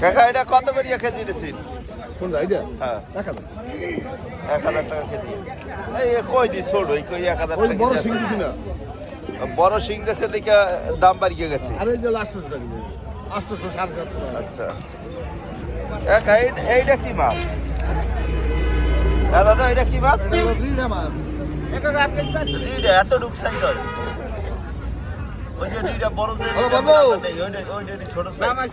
কাকা এটা কত কেজি দিয়েছিস কোন আইডিয়া হ্যাঁ। দেখা দাও এক হাজার টাকা কেজি। এই কই দি ছোট ওই কই এক হাজার টাকা বড় সিং দিছি না। বড় শিং দেশে দেখে দাম বাড়িয়ে গেছে। আরে এই যে আটশোশো সাড়ে সাতশো আচ্ছা। কাকা এইটা কি মাছ? হ্যাঁ দাদা এটা কি মাছ? রিডা মাছ। রিডা এত ডুক সাইজ হয় ওই যে রিডা বড় যে ছোট সাইজ।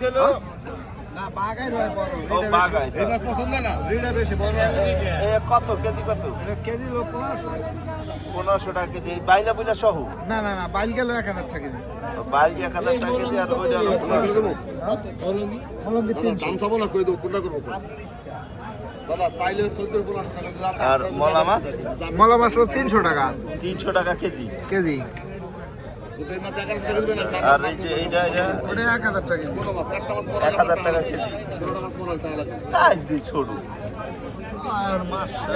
কত? কেজি কত? কেজি পনেরোশো পনেরোশো টাকা কেজি। এই বাইলা বুইলা সহ? না না না বাইল গেল এক হাজার টাকা কেজি। বাইল এক হাজার টাকা কেজি আর ওইটা কোনটা করব? আর মলা মাছ? মলা মাছ তিনশো টাকা। তিনশো টাকা কেজি। কেজি এই মাছ এগারোশো টাকা দিবেন আর আর এই যে এইটা এটা এক হাজার টাকা এক হাজার টাকা কেজি। সাইজ দিই ছোট।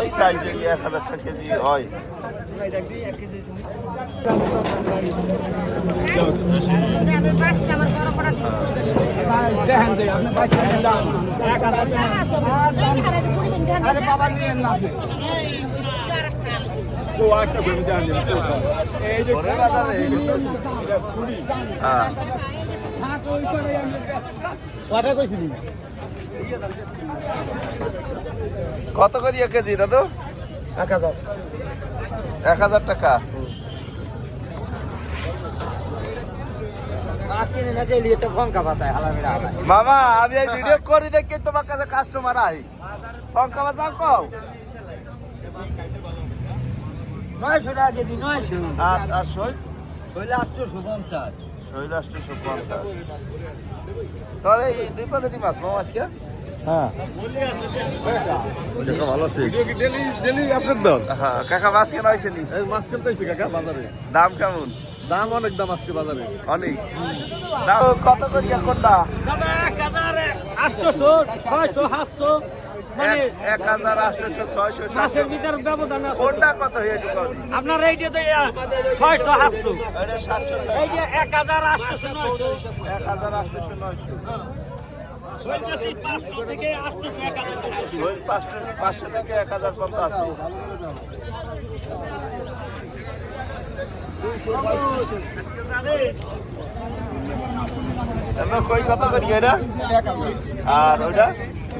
এই সাইজে এক হাজার টাকা কেজি হয়? বাবা হ্যাঁ। কটা কইছিলি কত করি এক কেজি দাদু? এক হাজার। এক হাজার টাকা? মামা আমি এই ভিডিও করি দেখি তোমার কাছে কাস্টমার আই। লঙ্কা বাজার কও? নয়শো টাকা কেজি নয়শো। আর আর শৈল? আটশোশো পঞ্চাশ। শৈল আষ্টশো পঞ্চাশ। তাহলে এই দুই পাতাটি মাছ মামা আজকে? হ্যাঁ। ভালো আছে। ডেলি ডেলি আপডেট দাও হ্যাঁ কাকা মাছ কেন হয়েছে নি মাছ কিনতে কাকা বাজারে? দাম কেমন? দাম অনেক দাম আজকে বাজারে। অনেক। দাম কত করিয়া কোনটা? এক হাজার আটশোশো ছয়শো সাতশো। এক- এক হাজার আটশোশো ছয়শো ভিতর ব্যবধান কোনটা কত হয়েছে আপনার এইটা তো ছয়শো সাতশো। সাতশো এই যে এক হাজার আটশোশো নয়শো। এক হাজার আটশোশো নয়শো। পাঁচশো থেকে এক হাজার কই করি এটা? আর ওইটা?